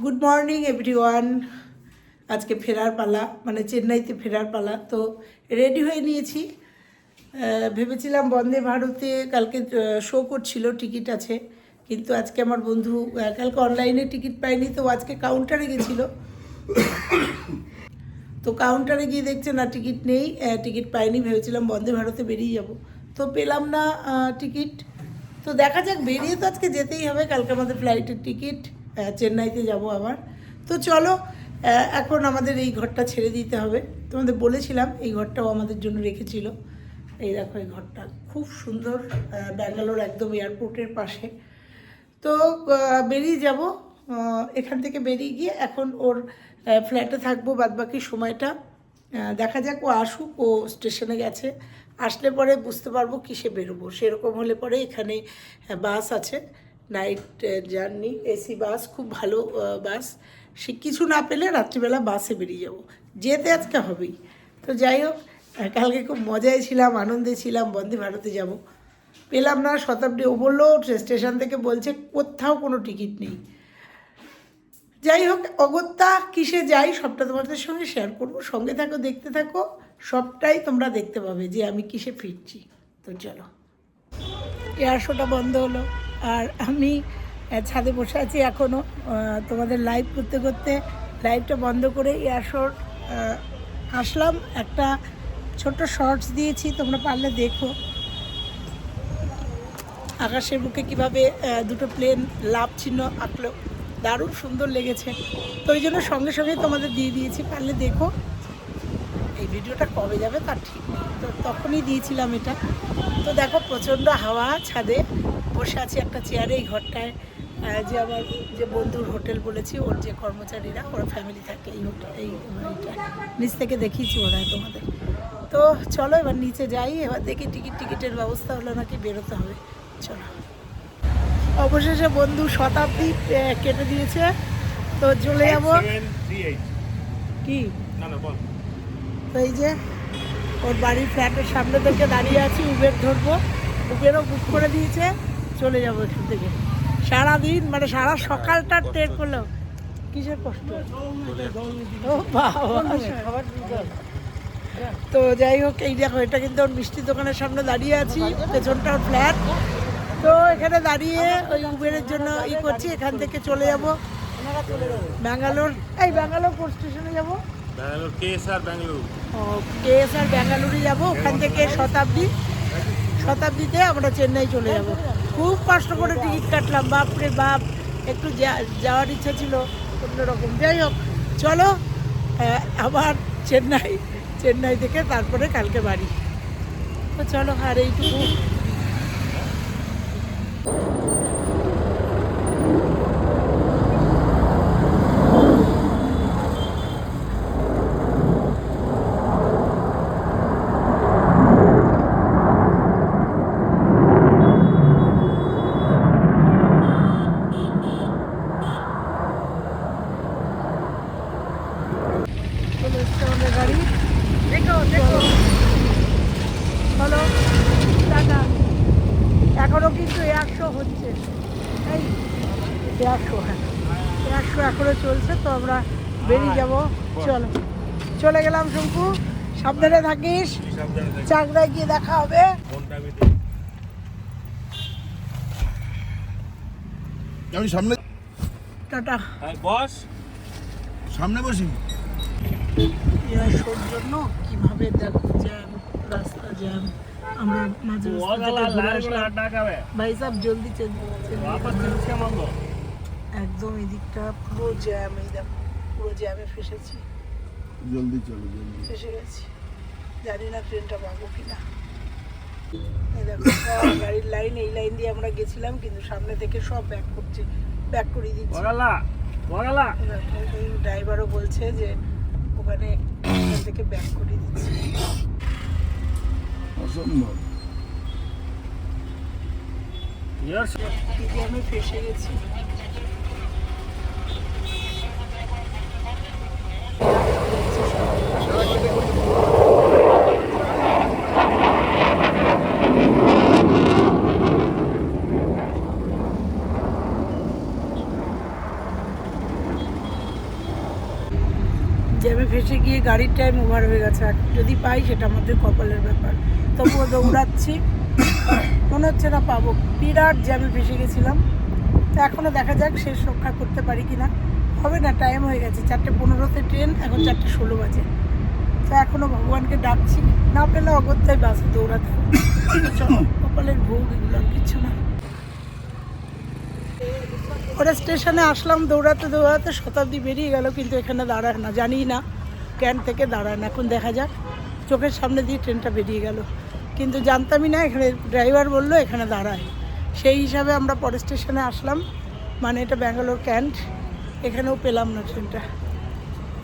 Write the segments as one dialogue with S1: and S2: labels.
S1: Good morning everyone আজকে ফেরার পালা মানে চেন্নাইতে ফেরার পালা। তো রেডি হয়ে নিয়েছি। ভেবেছিলাম বন্দে ভারতে কালকে শো করছিল টিকিট আছে। কিন্তু আজকে আমার বন্ধু কালকে অনলাইনে টিকিট পাইনি তো আজকে কাউন্টারে গেছিল। তো কাউন্টারে গিয়ে দেখছে না টিকিট নেই টিকিট পাইনি, ভেবেছিলাম বন্দে ভারতে বেরিয়ে যাব। তো পেলাম না টিকিট তো দেখা যাক, বেরিয়ে তো আজকে যেতেই হবে, কালকে আমাদের ফ্লাইটের টিকিট চেন্নাইতে যাব আবার। তো চলো এখন আমাদের এই ঘরটা ছেড়ে দিতে হবে। তোমাদের বলেছিলাম, এই ঘরটাও আমাদের জন্য রেখেছিল। এই দেখো এই ঘরটা। খুব সুন্দর ব্যাঙ্গালোর একদম এয়ারপোর্টের পাশে। তো বেরিয়ে যাব এখান থেকে বেরিয়ে গিয়ে এখন ওর ফ্ল্যাটে থাকব, বাদবাকি সময়টা। দেখা যাক ও আসুক, ও স্টেশনে গেছে। আসলে পরে বুঝতে পারব কিসে বেরোবো। সেরকম হলে পরে এখানে বাস আছে। নাইট জার্নি, এসি, বাস, খুব ভালো বাস। সে কিছু না পেলে রাত্রিবেলা বাসে বেরিয়ে যাব। যেতে আজকে হবেই। তো যাই হোক কালকে খুব মজায় ছিলাম, আনন্দে ছিলাম, বন্দে ভারতে যাব। পেলাম না, শতাব্দী ও বলল স্টেশন থেকে বলছে, কোথাও কোনো টিকিট নেই। যাই হোক, অগত্যা কিসে যাই, সবটা তোমাদের সঙ্গে শেয়ার করব। সঙ্গে থাকো, দেখতে থাকো, সবটাই তোমরা দেখতে পাবে যে আমি কিসে ফিরছি। তো চলো এয়ার শোটা বন্ধ হলো। আর আমি ছাদে বসে আছি এখনও তোমাদের লাইভ করতে করতে। লাইভটা বন্ধ করে এয়ার শোর আসলাম। একটা ছোট শর্টস দিয়েছি, তোমরা পারলে দেখো। আকাশের বুকে কীভাবে দুটো প্লেন লাভ চিহ্ন আঁকলো। দারুণ সুন্দর লেগেছে। তো ওই জন্য সঙ্গে সঙ্গে তোমাদের দিয়ে দিয়েছি, পারলে দেখো। এই ভিডিওটা কবে যাবে তার ঠিক নেই। তো তখনই দিয়েছিলাম এটা। তো দেখো, প্রচণ্ড হাওয়া ছাদে। বসে আছি একটা চেয়ারে এই ঘরটায়। যে আমার যে বন্ধুর হোটেল বলেছি ওর যে কর্মচারীরা ওরা ফ্যামিলি থাকে এই হোটেল এই নিচ থেকে দেখিয়েছি ওরা তোমাদের। তো চলো এবার নিচে যাই এবার দেখি টিকিট টিকিটের ব্যবস্থা হলো নাকি বেরোতে হবে। চলো। অবশেষে বন্ধু শতাব্দী কেটে দিয়েছে। তো চলে যাব। কি? তো এই যে ওর বাড়ির ফ্ল্যাটের সামনে থেকে দাঁড়িয়ে আছি উবের ধরবো। উবেরও বুক করে দিয়েছে। চলে যাব এখান থেকে। সারাদিন মানে সারা সকালটা টের করল। কিসের কষ্ট? তো যাই হোক এই দেখো এটা কিন্তু ওর মিষ্টি দোকানের সামনে দাঁড়িয়ে আছি পেছনটা ওর ফ্ল্যাট। তো এখানে দাঁড়িয়ে ওই উবেরের জন্য ই করছি এখান থেকে চলে যাব। ব্যাঙ্গালোর এই ব্যাঙ্গালোর কোন স্টেশনে যাব?
S2: ব্যাঙ্গালোর কেএসআর ব্যাঙ্গালোর।
S1: ও কেএসআর ব্যাঙ্গালুরু যাব ওখান থেকে শতাব্দী। শতাব্দীতে আমরা চেন্নাই চলে যাব। খুব কষ্ট করে টিকিট কাটলাম, বাপরে বাপ, একটু যাওয়ার ইচ্ছা ছিল অন্যরকম। যাই হোক, চলো আবার চেন্নাই চেন্নাই থেকে তারপরে কালকে বাড়ি। তো চলো, আর এইটুকু চলে এসছে আমাদের গাড়ি দেখো দেখো হলো টাটা এখনও কিন্তু একশো হচ্ছে এই একশো হ্যাঁ একশো এখনও চলছে তো আমরা বেরিয়ে যাব। চলো। চলে গেলাম শঙ্কু। সাবধানে থাকিস। চাকদায় গিয়ে দেখা হবে।
S2: আমি
S3: সামনে
S1: টাটা।
S2: বস।
S3: সামনে বসি।
S1: জন্য কীভাবে দেখো জ্যাম রাস্তা জ্যাম আমরা মাঝে ভাই সাহেব জলদি
S2: চলে
S1: একদম এই দিকটা পুরো জ্যাম এই দেখো পুরো জ্যামে ফেসেছি।
S3: জলদি চলো জলদি।
S1: ফেসে গেছি। জানি না ট্রেনটা পাবো কিনা। এই দেখো সব গাড়ির লাইন এই লাইন দিয়ে আমরা গেছিলাম কিন্তু সামনে থেকে সব ব্যাক করছে ব্যাক করিয়ে দিচ্ছে। ড্রাইভারও বলছে যে ওখানে থেকে ব্যাক করিয়ে দিচ্ছে।
S3: অসম্ভব।
S2: ইয়ার
S1: জ্যামে ফেসে গেছি জ্যামে ফেসে গিয়ে গাড়ির টাইম ওভার হয়ে গেছে, আর যদি পাই সেটা আমাদের কপালের ব্যাপার। তবুও দৌড়াচ্ছি মনে হচ্ছে না পাবো। বিরাট জ্যামে ফেসে গেছিলাম। তো এখনও দেখা যাক শেষ রক্ষা করতে পারি কি না হবে না টাইম হয়ে গেছে। চারটে পনেরোতে ট্রেন এখন চারটে ষোলো বাজে। তো এখনও ভগবানকে ডাকছি। না পেলে অগত্যায় বাসে দৌড়াতে কপালের ভোগ এগুলো কিচ্ছু না। ওরা স্টেশনে আসলাম, দৌড়াতে দৌড়াতে শতাব্দী বেরিয়ে গেল, কিন্তু এখানে দাঁড়ায় না জানি না। ক্যান্ট থেকে দাঁড়ায় না এখন দেখা যাক। চোখের সামনে দিয়ে ট্রেনটা বেরিয়ে গেল। কিন্তু জানতামই না, এখানে ড্রাইভার বলল এখানে দাঁড়ায়। সেই হিসাবে আমরা পরের স্টেশনে আসলাম। মানে এটা ব্যাঙ্গালোর ক্যান্ট, এখানেও পেলাম না ট্রেনটা।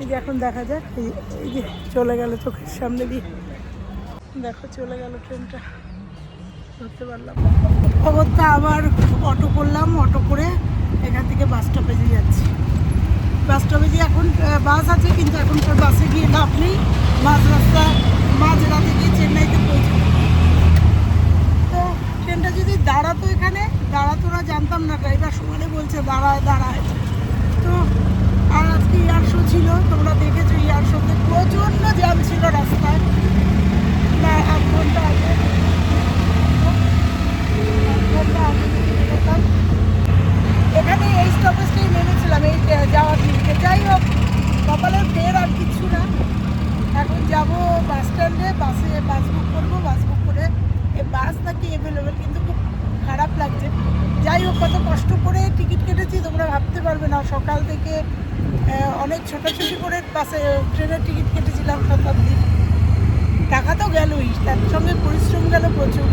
S1: এই যে এখন দেখা যাক, এই যে চলে গেল চোখের সামনে দিয়ে। দেখো চলে গেল ট্রেনটা। ধরতে পারলাম। অগত্যা আবার অটো করলাম, অটো করে এখান থেকে বাস স্টপে দিয়ে যাচ্ছি। বাস স্টপে যে এখন বাস আছে, কিন্তু এখনকার বাসে গিয়ে লাভ নেই। মাঝ রাস্তা, মাঝ রাতে গিয়ে চেন্নাইতে পৌঁছাবো তো ট্রেনটা যদি দাঁড়াতো এখানে, দাঁড়াতো না, জানতাম না ড্রাইভার সমানে বলছে দাঁড়ায় দাঁড়ায় তো আর আজকে ইয়ার শো ছিল, তোমরা দেখেছ ইয়ার শোতে প্রচণ্ড জ্যাম ছিল রাস্তায়। না এক ঘণ্টা আগে। এক ঘণ্টা আগে বেরোতাম। এখানে এই স্টপেজটাই নেমেছিলাম এই যাওয়ার দিনকে। যাই হোক, কপালের ফের আর কিছু না। এখন যাব বাস স্ট্যান্ডে বাসে বাস বুক করব বাস বুক করে এই বাস নাকি অ্যাভেলেবেল কিন্তু খুব খারাপ লাগছে। যাই হোক, কত কষ্ট করে টিকিট কেটেছি, তোমরা ভাবতে পারবে না। সকাল থেকে অনেক ছোটাছুটি করে বাসে ট্রেনের টিকিট কেটেছিলাম শতাব্দী টাকা তো গেলই, তার সঙ্গে পরিশ্রম গেল প্রচুর।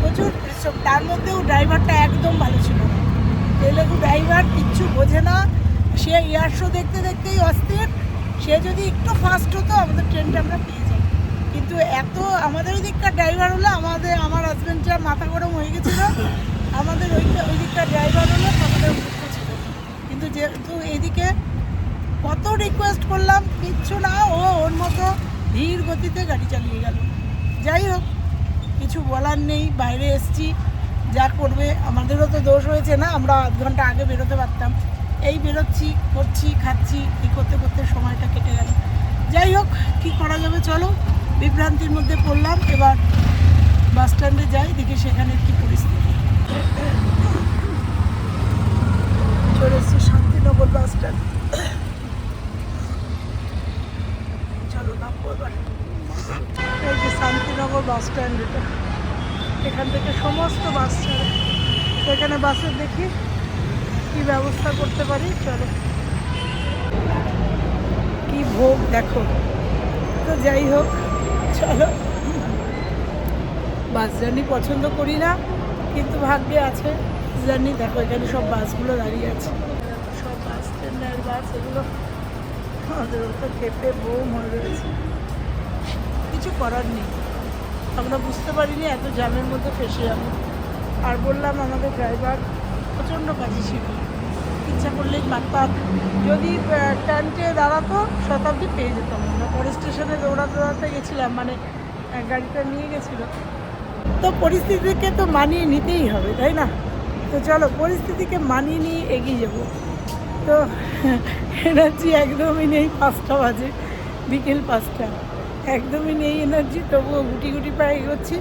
S1: প্রচুর পরিশ্রম। তার মধ্যেও ড্রাইভারটা একদম ভালো ছিল তেলেগু ড্রাইভার কিচ্ছু বোঝে না। সে এয়ার শো দেখতে দেখতেই অস্থির। সে যদি একটু ফাস্ট হতো, আমাদের ট্রেনটা আমরা পেয়ে যাই কিন্তু এত আমাদের ওই দিককার ড্রাইভার হলো, আমাদের, আমার হাজব্যান্ডটা মাথা গরম হয়ে গেছিল। আমাদের ওই ওই দিককার ড্রাইভার হলো, আমাদের ছিল। কিন্তু যেহেতু এদিকে কত রিকোয়েস্ট করলাম, কিচ্ছু না, ও ওর মতো ধীর গতিতে গাড়ি চালিয়ে গেল। যাই হোক, কিছু বলার নেই, বাইরে এসছি। যা করবে, আমাদেরও তো দোষ হয়েছে না, আমরা আধ ঘণ্টা আগে বেরোতে পারতাম। এই বেরোচ্ছি, করছি, খাচ্ছি, এই করতে করতে সময়টা কেটে গেল। যাই হোক, কী করা যাবে চলো, বিভ্রান্তির মধ্যে পড়লাম, এবার বাস স্ট্যান্ডে যাই, দেখি সেখানে কী পরিস্থিতি। চলে এসেছি শান্তিনগর বাস স্ট্যান্ড। চলো, নামবো এবার। এই যে শান্তিনগর বাস স্ট্যান্ড এটা। এখান থেকে সমস্ত বাস ছাড়ে। তো এখানে বাসের দেখি কি ব্যবস্থা করতে পারি, চলো। কি ভোগ দেখো। তো যাই হোক, চলো। বাস জার্নি পছন্দ করি না, কিন্তু ভাগ্যে আছে। জার্নি দেখো, এখানে সব বাসগুলো দাঁড়িয়ে আছে। সব বাস চেন্নাইয়ের বাস, এগুলো আমাদের তো খেপে বোম হয়ে রয়েছে কিছু করার নেই। আমরা বুঝতে পারিনি, এত জ্যামের মধ্যে ফেসে যাব। আর বললাম, আমাদের ড্রাইভার প্রচণ্ড কাজে ছিল। ইচ্ছা করলেই পারতাম। যদি ট্যান্টে দাঁড়াতো, শতাব্দী পেয়ে যেতাম আমরা। পরে স্টেশনে দৌড়াতে দৌড়াতে গেছিলাম মানে গাড়িটা নিয়ে গেছিল। তো পরিস্থিতিকে তো মানিয়ে নিতেই হবে, তাই না? তো চলো, পরিস্থিতিকে মানিয়ে নিয়ে এগিয়ে যাব। তো, এনার্জি একদমই নেই, পাঁচটা বাজে, বিকেল পাঁচটা। একদমই নেই এনার্জি, তবুও গুটি গুটি পায়ে এগোচ্ছি।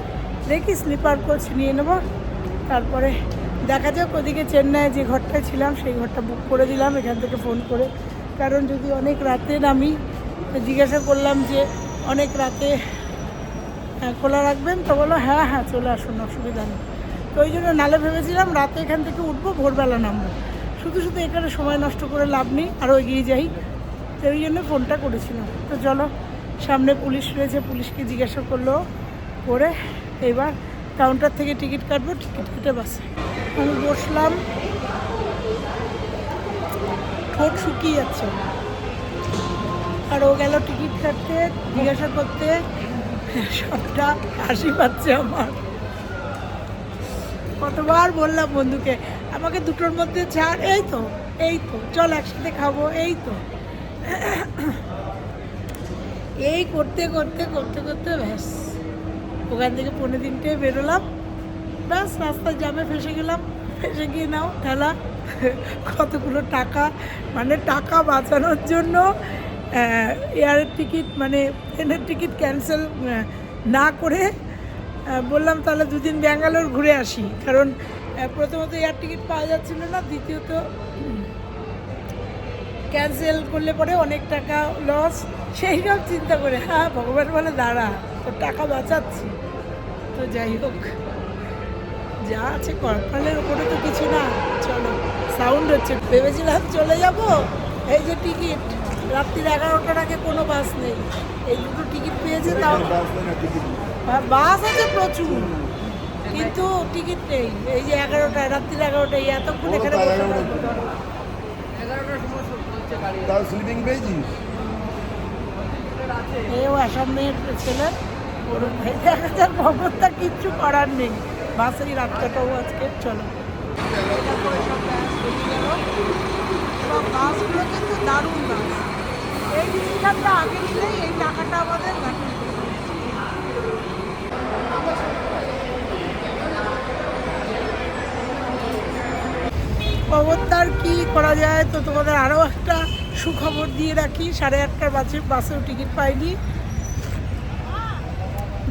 S1: দেখি স্লিপার কোচ নিয়ে নেব। তারপরে দেখা যাক, ওদিকে চেন্নাই যে ঘরটায় ছিলাম, সেই ঘরটা বুক করে দিলাম, এখান থেকে ফোন করে। কারণ যদি অনেক রাতে নামি, জিজ্ঞাসা করলাম যে অনেক রাতে হ্যাঁ খোলা রাখবেন? তো বলো হ্যাঁ হ্যাঁ চলে আসুন, অসুবিধা নেই। তো ওই জন্য নালে ভেবেছিলাম রাতে এখান থেকে উঠবো, ভোরবেলা নামবো। শুধু শুধু এখানে সময় নষ্ট করে লাভ নেই, আরও এগিয়ে যাই। তো ওই জন্য ফোনটা করেছিলাম। তো চলো সামনে পুলিশ রয়েছে, পুলিশকে জিজ্ঞাসা করল। করে এবার কাউন্টার থেকে টিকিট কাটবো টিকিট কেটে বাসে। আমি বসলাম। ঠোঁট শুকিয়ে যাচ্ছে। আর ও গেল টিকিট কাটতে, জিজ্ঞাসা করতে। সবটা হাসি পাচ্ছে আমার। কতবার বললাম বন্ধুকে, আমাকে দুটোর মধ্যে ছাড়, এই তো এই তো, চল একসাথে খাব, এই তো। এই করতে করতে করতে করতে ব্যাস। ওখান থেকে পনেরো দিনটে বেরোলাম। ব্যাস রাস্তায় জামে ফেসে গেলাম। ফেসে গিয়ে নাও ঠেলা কতগুলো টাকা মানে টাকা বাঁচানোর জন্য এয়ারের টিকিট মানে ট্রেনের টিকিট ক্যান্সেল না করে বললাম তাহলে দুদিন ব্যাঙ্গালোর ঘুরে আসি। কারণ প্রথমত এয়ার টিকিট পাওয়া যাচ্ছিল না, দ্বিতীয়ত ক্যান্সেল করলে পরে অনেক টাকা লস। সেই সব চিন্তা করে হ্যাঁ ভগবান বলে দাঁড়া তো টাকা বাঁচাচ্ছি। তো যাই হোক যা আছে কর্পালের ওপরে তো কিছু না চলো সাউন্ড হচ্ছে। ভেবেছিলাম চলে যাব এই যে টিকিট রাত্রির এগারোটার আগে কোনো বাস নেই। এই দুটো টিকিট পেয়েছে তাও হ্যাঁ, বাস আছে প্রচুর কিন্তু টিকিট নেই। এই যে এগারোটায় রাত্রির এগারোটায় এতক্ষণ এখানে
S3: তাও স্লিপিং পেয়েছিস?
S1: এও আসামের ছেলে ওর দেখা যাক অবস্থা কিচ্ছু করার নেই। বাসেরই রাত আজকে চলো। বাসগুলো কিন্তু দারুণ বাস এই ডিসিশনটা আগে নিলেই এই টাকাটা আমাদের খবরদার কি করা যায়? তো তোমাদের আরও একটা সুখবর দিয়ে রাখি। সাড়ে আটটার বাসে বাসেও টিকিট পাইনি।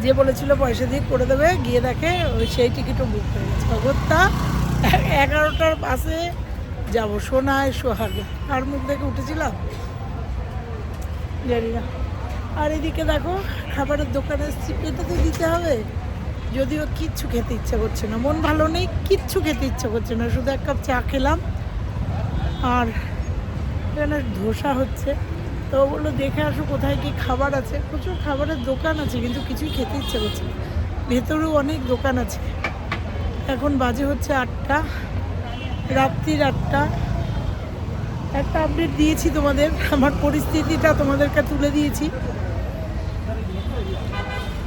S1: যে বলেছিল পয়সা দিয়ে করে দেবে, গিয়ে দেখে ওই সেই টিকিটও বুক হয়ে গেছে। খবরটা, এগারোটার বাসে যাব, সোনায় সোহাগে। আর মুখ দেখে উঠেছিলাম জানি না। আর এদিকে দেখো, খাবারের দোকানে এসেছি পেটে তো দিতে হবে? যদিও কিচ্ছু খেতে ইচ্ছে করছে না। মন ভালো নেই, কিচ্ছু খেতে ইচ্ছে করছে না। শুধু এক কাপ চা খেলাম। আর এখানে ধোসা হচ্ছে। তো বলল, দেখে আসো কোথায় কি খাবার আছে। প্রচুর খাবারের দোকান আছে, কিন্তু কিছুই খেতে ইচ্ছে করছে ভেতরেও অনেক দোকান আছে। এখন বাজে হচ্ছে আটটা, রাত্রির আটটা। একটা আপডেট দিয়েছি তোমাদের। আমার পরিস্থিতিটা তোমাদেরকে তুলে দিয়েছি।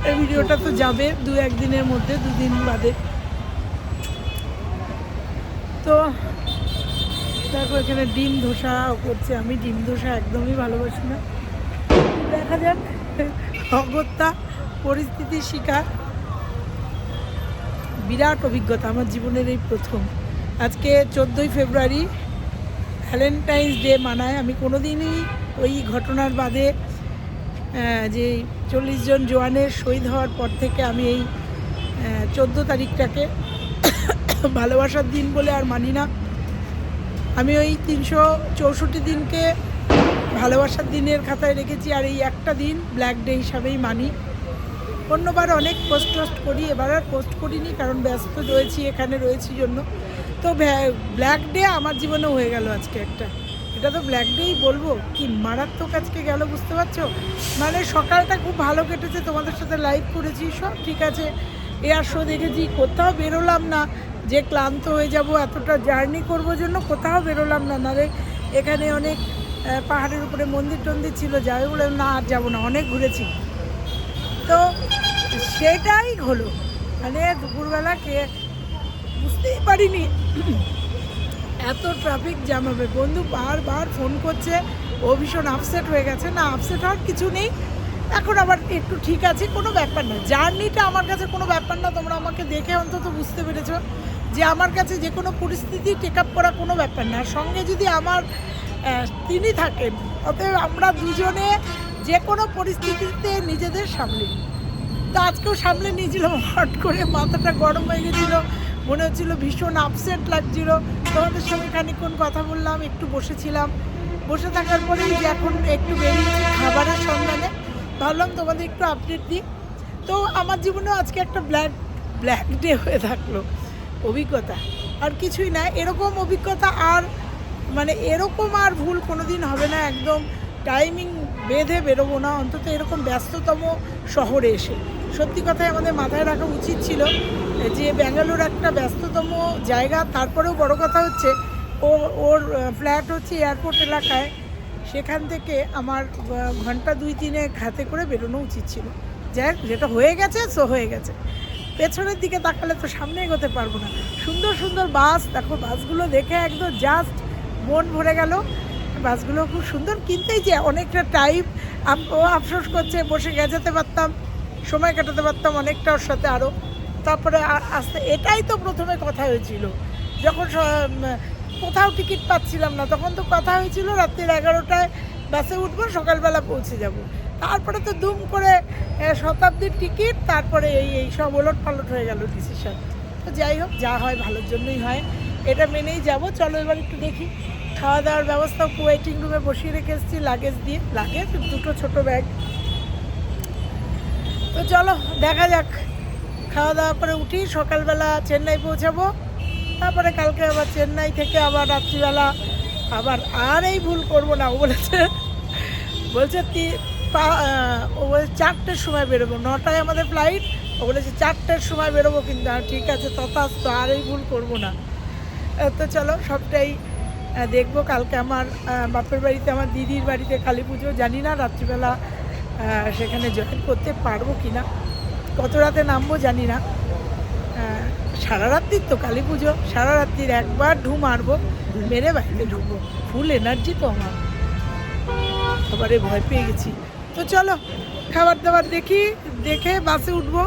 S1: এই ভিডিওটা তো যাবে দু একদিনের মধ্যে দুদিন বাদে। তো দেখো এখানে ডিম ধোসা করছে। আমি ডিম ধোসা একদমই ভালোবাসি না। দেখা যাক, অগত্যা পরিস্থিতির শিকার। বিরাট অভিজ্ঞতা আমার জীবনের এই প্রথম। আজকে চোদ্দোই ফেব্রুয়ারি ভ্যালেন্টাইন্স ডে মানায়। আমি কোনো দিনই ওই ঘটনার বাদে যে চল্লিশ জন জওয়ানের শহীদ হওয়ার পর থেকে আমি এই চোদ্দ তারিখটাকে ভালোবাসার দিন বলে আর মানি না। আমি ওই তিনশো চৌষট্টি দিনকে ভালোবাসার দিনের খাতায় রেখেছি আর এই একটা দিন ব্ল্যাক ডে হিসাবেই মানি। অন্যবার অনেক পোস্ট টোস্ট করি, এবার আর পোস্ট করিনি কারণ ব্যস্ত রয়েছি, এখানে রয়েছি জন্য। তো ব্ল্যাক ডে আমার জীবনে হয়ে গেল আজকে একটা। এটা তো ব্ল্যাক ডেই বলব? কি মারাত্মক আজকে গেল, বুঝতে পারছ? মানে সকালটা খুব ভালো কেটেছে, তোমাদের সাথে লাইভ করেছি, সব ঠিক আছে। এয়ার শো দেখেছি কোথাও বেরোলাম না, যে ক্লান্ত হয়ে যাব, এতটা জার্নি করব জন্য কোথাও বেরোলাম না। নারে এখানে অনেক পাহাড়ের উপরে মন্দির টন্দির ছিল যাবে বলে না, আর যাব না, অনেক ঘুরেছি। তো সেটাই হলো। মানে দুপুরবেলা কে, বুঝতেই পারিনি। এত ট্রাফিক জ্যাম হবে। বন্ধু বারবার ফোন করছে, ও ভীষণ আপসেট হয়ে গেছে। না আপসেট হওয়ার কিছু নেই। এখন আবার একটু ঠিক আছে, কোনো ব্যাপার না। জার্নিটা আমার কাছে কোনো ব্যাপার না, তোমরা আমাকে দেখে অন্তত বুঝতে পেরেছ যে আমার কাছে যে কোনো পরিস্থিতি টেক আপ করা কোনো ব্যাপার না। সঙ্গে যদি আমার তিনি থাকেন অতএব আমরা দুজনে যে কোনো পরিস্থিতিতে নিজেদের সামলে। তো আজকেও সামলে নিয়েছিলাম হট করে মাথাটা গরম হয়ে গেছিল। মনে হচ্ছিল ভীষণ আপসেট লাগছিল। তোমাদের সঙ্গে খানিকক্ষণ কথা বললাম, একটু বসেছিলাম। বসে থাকার পরেই যে এখন একটু বেরিয়েছি খাবারের সন্ধানে, ভাবলাম তোমাদের একটু আপডেট দিই। তো আমার জীবনেও আজকে একটা ব্ল্যাক ব্ল্যাক ডে হয়ে থাকল, অভিজ্ঞতা। আর কিছুই না, এরকম অভিজ্ঞতা আর মানে এরকম আর ভুল কোনো দিন হবে না, একদম টাইমিং বেঁধে বেরোবো না, অন্তত এরকম ব্যস্ততম শহরে এসে। সত্যি কথাই আমাদের মাথায় রাখা উচিত ছিল যে ব্যাঙ্গালোর একটা ব্যস্ততম জায়গা, তারপরেও বড় কথা হচ্ছে ও, ওর ফ্ল্যাট হচ্ছে এয়ারপোর্ট এলাকায়। সেখান থেকে আমার ঘণ্টা দুই তিনে হাতে করে বেরোনো উচিত ছিল। যাই যেটা হয়ে গেছে সো হয়ে গেছে। পেছনের দিকে তাকালে তো সামনে এগোতে পারব না। সুন্দর সুন্দর বাস, দেখো বাসগুলো দেখে একদম জাস্ট মন ভরে গেল। বাসগুলো খুব সুন্দর, কিনতেই যে অনেকটা টাইম আফসোস করছে, বসে গেছাতে পারতাম। সময় কাটাতে পারতাম অনেকটা ওর সাথে আরও তারপরে আস্তে, এটাই তো প্রথমে কথা হয়েছিল। যখন কোথাও টিকিট পাচ্ছিলাম না, তখন তো কথা হয়েছিল রাত্রির এগারোটায় বাসে উঠবো, সকালবেলা পৌঁছে যাব। তারপরে তো দুম করে শতাব্দীর টিকিট, তারপরে এই এই সব ওলট পালট হয়ে গেল ডিসিশন তো যাই হোক, যা হয় ভালোর জন্যই হয়। এটা মেনেই যাব। চলো এবার একটু দেখি। খাওয়া দাওয়ার ব্যবস্থা ওয়েটিং রুমে বসিয়ে রেখে এসেছি লাগেজ দিয়ে। লাগেজ দুটো ছোট ব্যাগ তো চলো দেখা যাক। খাওয়া দাওয়া করে উঠি সকালবেলা চেন্নাই পৌঁছাবো। তারপরে কালকে আবার চেন্নাই থেকে আবার রাত্রিবেলা আবার আর এই ভুল করব না ও বলেছে। বলছে আহ, ও বলছে চারটের সময় বেরোবো। নটায় আমাদের ফ্লাইট ও বলেছে চারটের সময় বেরোবো কিন্তু। ঠিক আছে তথাস্ত আর এই ভুল করব না। তো চলো সবটাই দেখব। কালকে আমার বাপের বাড়িতে আমার দিদির বাড়িতে কালী পুজো। জানি না রাত্রিবেলা সেখানে জয়েন করতে পারব কি না কত রাতে নামবো জানি না। সারা রাত্রির তো কালী পুজো, সারা রাত্রির একবার ঢু মারবো, মেরে বাইরে ঢুকবো। ফুল এনার্জি তো আমার। খাবারে ভয় পেয়ে গেছি। তো চলো খাবার দাবার দেখি, দেখে বাসে উঠবো।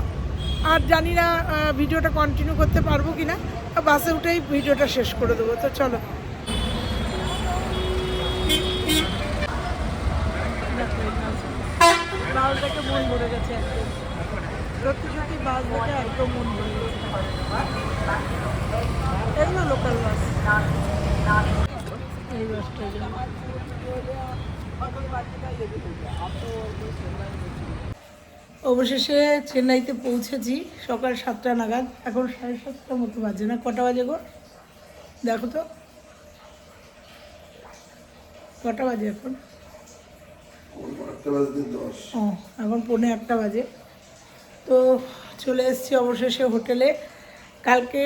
S1: আর জানি না ভিডিওটা কন্টিনিউ করতে পারব কি না বাসে উঠেই ভিডিওটা শেষ করে দেবো। তো চলো। বাসটাকে মন ভরে গেছে একদম সত্যি সত্যি বাস দেখে একদম মন ভরে গেছে। এগুলো লোকাল বাস এই বাসটা অবশেষে চেন্নাইতে পৌঁছেছি, সকাল সাতটা নাগাদ। এখন সাড়ে সাতটার মতো বাজে না, কটা বাজে গো? দেখো তো। কটা বাজে এখন? এখন পৌনে একটা বাজে। তো চলে এসেছি অবশেষে হোটেলে। কালকে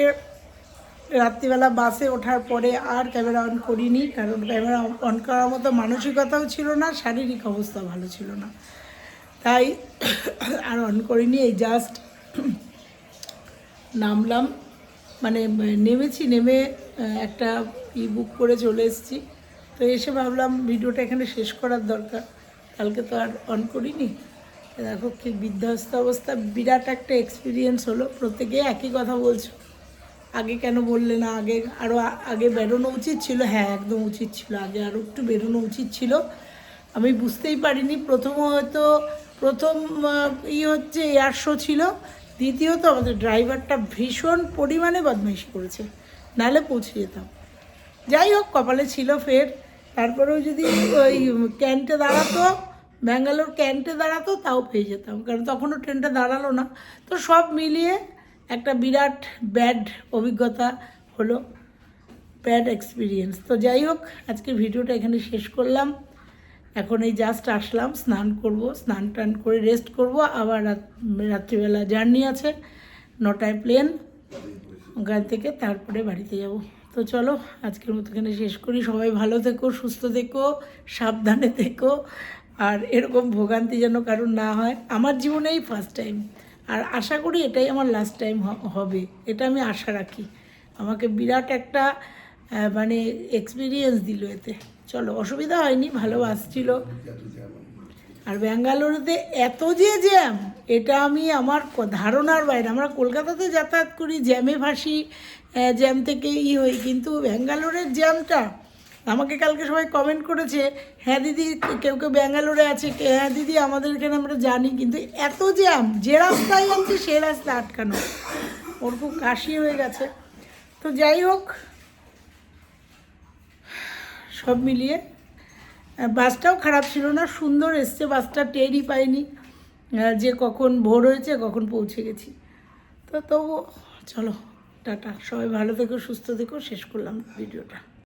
S1: রাত্রিবেলা বাসে ওঠার পরে আর ক্যামেরা অন করিনি, কারণ ক্যামেরা অন করার মতো মানসিকতাও ছিল না, শারীরিক অবস্থা ভালো ছিল না। তাই আর অন করিনি, এই জাস্ট নামলাম। মানে নেমেছি, নেমে একটা ই বুক করে চলে এসেছি। তো এসে ভাবলাম ভিডিওটা এখানে শেষ করার দরকার। কালকে তো আর অন করিনি। দেখো কি বিধ্বস্ত অবস্থা, বিরাট একটা এক্সপিরিয়েন্স হলো, প্রত্যেকে একই কথা বলছো। আগে কেন বললে না? আগে আরও আগে বেরোনো উচিত ছিল। হ্যাঁ একদম উচিত ছিল। আগে আরও একটু বেরোনো উচিত ছিল। আমি বুঝতেই পারিনি। প্রথম হয়তো, প্রথম ই হচ্ছে এয়ার শো ছিল। দ্বিতীয়ত আমাদের ড্রাইভারটা ভীষণ পরিমাণে বদমাইশি করেছে। নাহলে পৌঁছে যেতাম। যাই হোক, কপালে ছিল ফের। তারপরেও যদি ওই ক্যান্টে দাঁড়াতো ব্যাঙ্গালোর ক্যান্টে দাঁড়াতো, তাও পেয়ে যেতাম। কারণ তখনও ট্রেনটা দাঁড়াল না। তো সব মিলিয়ে একটা বিরাট ব্যাড অভিজ্ঞতা হলো, ব্যাড এক্সপিরিয়েন্স তো যাই হোক, আজকের ভিডিওটা এখানে শেষ করলাম। এখন এই জাস্ট আসলাম, স্নান করব, স্নান টান করে রেস্ট করব। আবার রাত, রাত্রিবেলা জার্নি আছে, নটায় প্লেন ওখান থেকে তারপরে বাড়িতে যাব। তো চলো, আজকের মতো এখানে শেষ করি। সবাই ভালো থেকো, সুস্থ থেকো, সাবধানে থেকো। আর এরকম ভোগান্তি যেন কারণ না হয়, আমার জীবনেই ফার্স্ট টাইম আর আশা করি এটাই আমার লাস্ট টাইম হবে। এটা আমি আশা রাখি। আমাকে বিরাট একটা মানে এক্সপিরিয়েন্স দিল এতে। চলো, অসুবিধা হয়নি, ভালো আসছিল। আর ব্যাঙ্গালোরেতে এত যে জ্যাম এটা আমি আমার ধারণার বাইরে। আমরা কলকাতাতে যাতায়াত করি জ্যামে ভাসি জ্যাম থেকে ই হই। কিন্তু ব্যাঙ্গালোরের জ্যামটা আমাকে কালকে সবাই কমেন্ট করেছে হ্যাঁ দিদি, কেউ কেউ ব্যাঙ্গালোরে আছে, কে- হ্যাঁ দিদি, আমাদের এখানে আমরা জানি, কিন্তু এত জ্যাম, যে রাস্তায় যাচ্ছি সে রাস্তা আটকানো। ওর খুব কাশি হয়ে গেছে। তো যাই হোক, সব মিলিয়ে বাসটাও খারাপ ছিল না, সুন্দর এসছে, বাসটা টেরই পাইনি যে কখন ভোর হয়েছে, কখন পৌঁছে গেছি। তো তবু চলো, টাটা। সবাই ভালো থেকো, সুস্থ থেকো, শেষ করলাম ভিডিওটা।